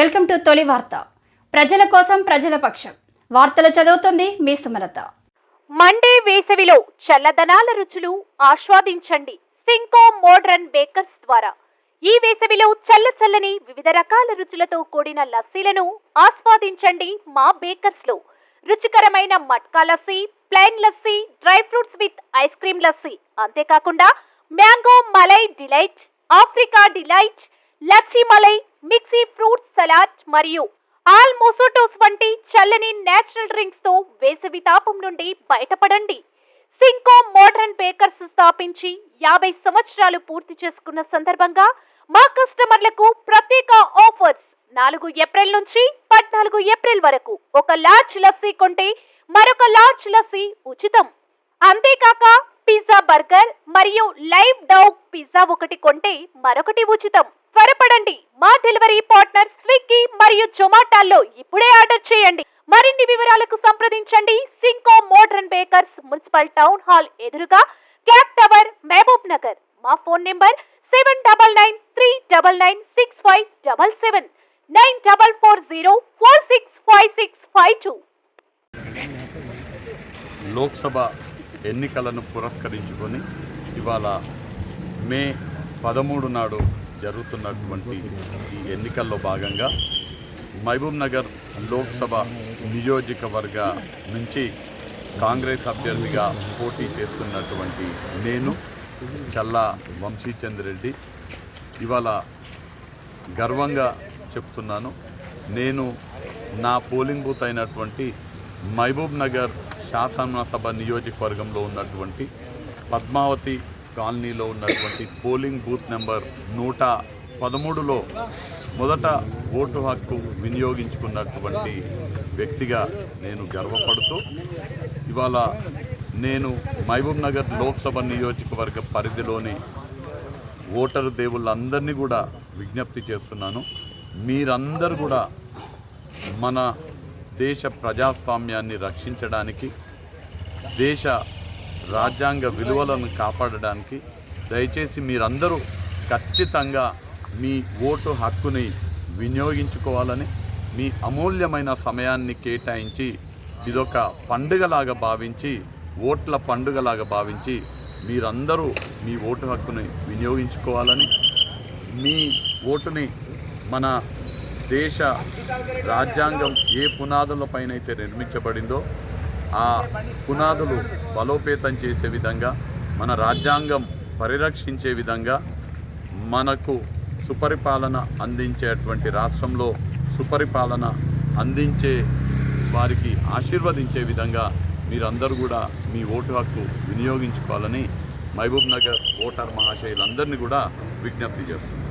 Welcome to తొలి వార్త. ప్రజల కోసం ప్రజల పక్షం. వార్తలు చదువుతుంది మీ సుమలత. మండే వేసవిలో చల్లదనాల రుచులు ఆస్వాదించండి సింకో మోడ్రన్ బేకర్స్ ద్వారా. ఈ వేసవిలో చల్ల చల్లని వివిధ రకాల రుచులతో కూడిన లస్సీలను ఆస్వాదించండి మా బేకర్స్లో రుచికరమైన matka lassi plain lassi dry fruits with ice cream lassi. అంతేకాకుండా mango malai delight Africa delight lacchi malai mixed fruit salad మరియు ఆల్ మొసోటోస్ వంటి చల్లని నేచురల్ డ్రింక్స్తో వేసవి తాపం నుండి బయటపడండి. సింకో మోడర్న్ బేకర్స్ స్థాపించి యాభై సంవత్సరాలు పూర్తి చేసుకున్న సందర్భంగా మా కస్టమర్లకు ప్రత్యేక ఆఫర్స్. నాలుగు ఏప్రిల్ నుంచి పద్నాలుగు ఏప్రిల్ వరకు ఒక లార్జ్ లస్సీ కొంటే మరొక లార్జ్ లస్సీ ఉచితం. అంతేకాక బర్గర్ మరియు లైవ్ డౌగ్ పిజ్జా ఒకటి కొంటే మరొకటి ఉచితం. త్వరపడండి. మా డెలివరీ పార్ట్నర్ స్విగ్గీ మరియు జొమాటోలో ఇప్పుడే ఆర్డర్ చేయండి. మరిన్ని వివరాలకు సంప్రదించండి. Cinco modern bakers municipal town hall ఎదురుగా క్లాక్ టవర్ మహబూబ్ నగర్. మా phone number seven double nine three double nine six five double seven nine double four zero four six five six five two. Lok Sabha ఎన్నికలను పురస్కరించుకొని ఇవాళ మే పదమూడు నాడు జరుగుతున్నటువంటి ఈ ఎన్నికల్లో భాగంగా మహబూబ్ నగర్ లోక్సభ నియోజకవర్గ నుంచి కాంగ్రెస్ అభ్యర్థిగా పోటీ చేస్తున్నటువంటి నేను చల్లా వంశీచంద్ రెడ్డి. ఇవాళ గర్వంగా చెప్తున్నాను నేను నా పోలింగ్ బూత్ అయినటువంటి మహబూబ్ నగర్ శాసనసభ నియోజకవర్గంలో ఉన్నటువంటి పద్మావతి కాలనీలో ఉన్నటువంటి పోలింగ్ బూత్ నెంబర్ నూట పదమూడులో మొదట ఓటు హక్కు వినియోగించుకున్నటువంటి వ్యక్తిగా నేను గర్వపడుతూ ఇవాళ నేను మహబూబ్ నగర్ లోక్సభ నియోజకవర్గ పరిధిలోని ఓటరు దేవుళ్ళందరినీ కూడా విజ్ఞప్తి చేస్తున్నాను. మీరందరూ కూడా మన దేశ ప్రజాస్వామ్యాన్ని రక్షించడానికి దేశ రాజ్యాంగ విలువలను కాపాడడానికి దయచేసి మీరందరూ ఖచ్చితంగా మీ ఓటు హక్కుని వినియోగించుకోవాలని మీ అమూల్యమైన సమయాన్ని కేటాయించి ఇదొక పండుగలాగా భావించి ఓట్ల పండుగలాగా భావించి మీరందరూ మీ ఓటు హక్కుని వినియోగించుకోవాలని మీ ఓటుని మన దేశ రాజ్యాంగం ఏ పునాదులపైన అయితే నిర్మించబడిందో ఆ పునాదులు బలోపేతం చేసే విధంగా మన రాజ్యాంగం పరిరక్షించే విధంగా మనకు సుపరిపాలన అందించేటువంటి రాష్ట్రంలో సుపరిపాలన అందించే వారికి ఆశీర్వదించే విధంగా మీరందరూ కూడా మీ ఓటు హక్కు వినియోగించుకోవాలని మహబూబ్ నగర్ ఓటర్ మహాశయులందరినీ కూడా విజ్ఞప్తి చేస్తున్నాను